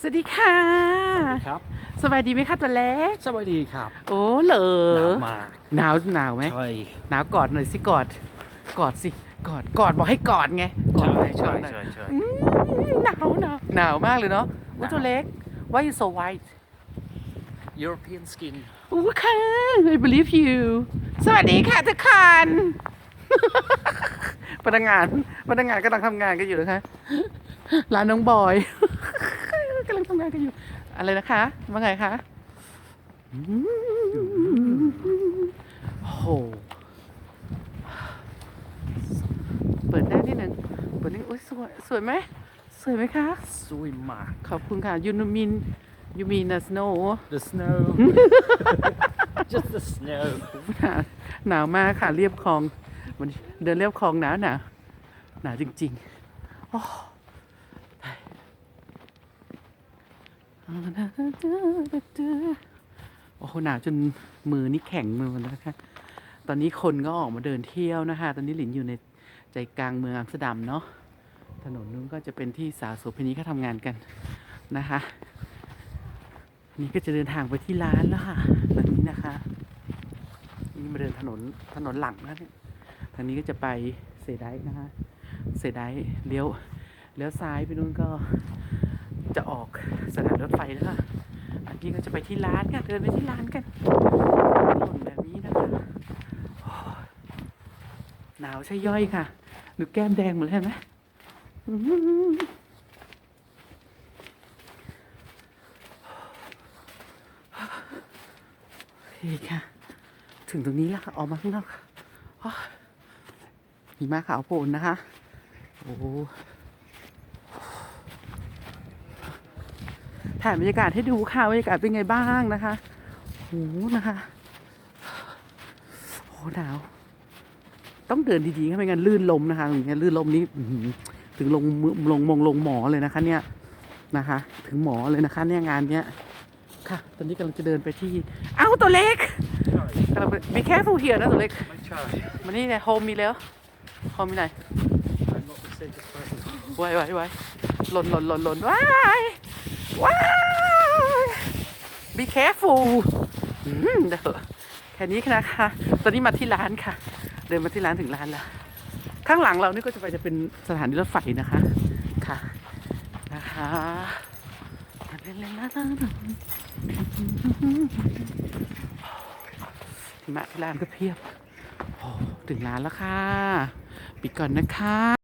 สวัสดีค่ะครับสบายดีไหมคะตัวเล็ก สวัสดีครับโอ้เหรอหนาวมากหนาวหนาวไหมใช่ หนาวกอดหน่อยสิกอด กอดสิกอดกอดบอกให้กอดไงกอดหน่อยกใช่อดหน่อยใช่ใช่อืมหนาวหนาวหนาวมากเลยเนาะอุ้ยตัวเล็ก why you so white European skin อู้ค่ะ I believe you สวัสดีค่ะทุกคนพนักงานพนักงานกำลังทำงานกันอยู่นะคะร้านน้องบอยกำลัง ทำงานกันอยู่ อะไรนะคะว่าไงคะอืมโอ้โหเปิดได้นิดหนึ่งเปิดนี่อุ้ยสวยสวยไหมสวยไหมคะ สวยมาก ขอบคุณค่ะยูนมินยูมีนสโน The snow just the snow หนาวมากค่ะเรียบคลองวันนี้เดินเรียบคลองหนาวหนาวหนาวจริงๆ โอ้โหหนาวจนมือนี่แข็งมือนะคะ ตอนนี้คนก็ออกมาเดินเที่ยวนะคะ ตอนนี้หลินอยู่ในใจกลางเมืองอัมสเตอร์ดัมเนาะ ถนนนู้นก็จะเป็นที่สาวโสเภณีเขาทำงานกันนะคะ นี่ก็จะเดินทางไปที่ร้านแล้วค่ะตอนนี้นะคะ นี่มาเดินถนนถนนหลังนะเนี่ยทางนี้ก็จะไปเซไดท์นะคะ เซไดท์เลี้ยวเลี้ยวซ้ายไปนู้นก็ จะออกสถานรถไฟแล้วค่ะอันนี้ก็จะไปที่ร้านค่ะเดินไปที่ร้านกันถนนแบบนี้นะคะหนาวใช่ย่อยค่ะดูแก้มแดงหมดแล้วเห็นไหมโอเคค่ะ ถึงตรงนี้แล้วค่ะออกมาข้างนอกค่ะอ้าวหิมะขาวโพลนนะคะ โอ้โห ถ่ายบรรยากาศให้ดูค่ะบรรยากาศเป็นไงบ้างนะคะโอ้โหนะคะโอ้โหหนาว ต้องเดินดีๆค่ะไม่งั้นลื่นลมนะคะอย่างเงี้ยลื่นลมนี้อื้อหือถึงลงมือลงมงลงหมอเลยนะคะ เนี่ยนะคะ ถึงหมอเลยนะคะ เนี่ยงานเนี้ยค่ะ ตอนนี้กำลังจะเดินไปที่ เอ้าตัวเล็กใช่กำลังไป be careful here นะตัวเล็กไม่ใช่มานี่เนี่ยโฮมมีแล้วโฮมมีไหน I'm not the safest person ไว้ไว้ไว้หล่นหล่นหล่นหล่นว้าย ว้า be careful อืมเดี๋ยวแค่นี้นะคะ ตอนนี้มาที่ร้านค่ะ เดินมาที่ร้านถึงร้านแล้ว ข้างหลังเรานี่ก็จะไปจะเป็นสถานีรถไฟนะคะ ค่ะ นะคะหิมะที่ร้านก็เพียบ โอ้ ถึงร้านแล้วค่ะ ปิดก่อนนะคะ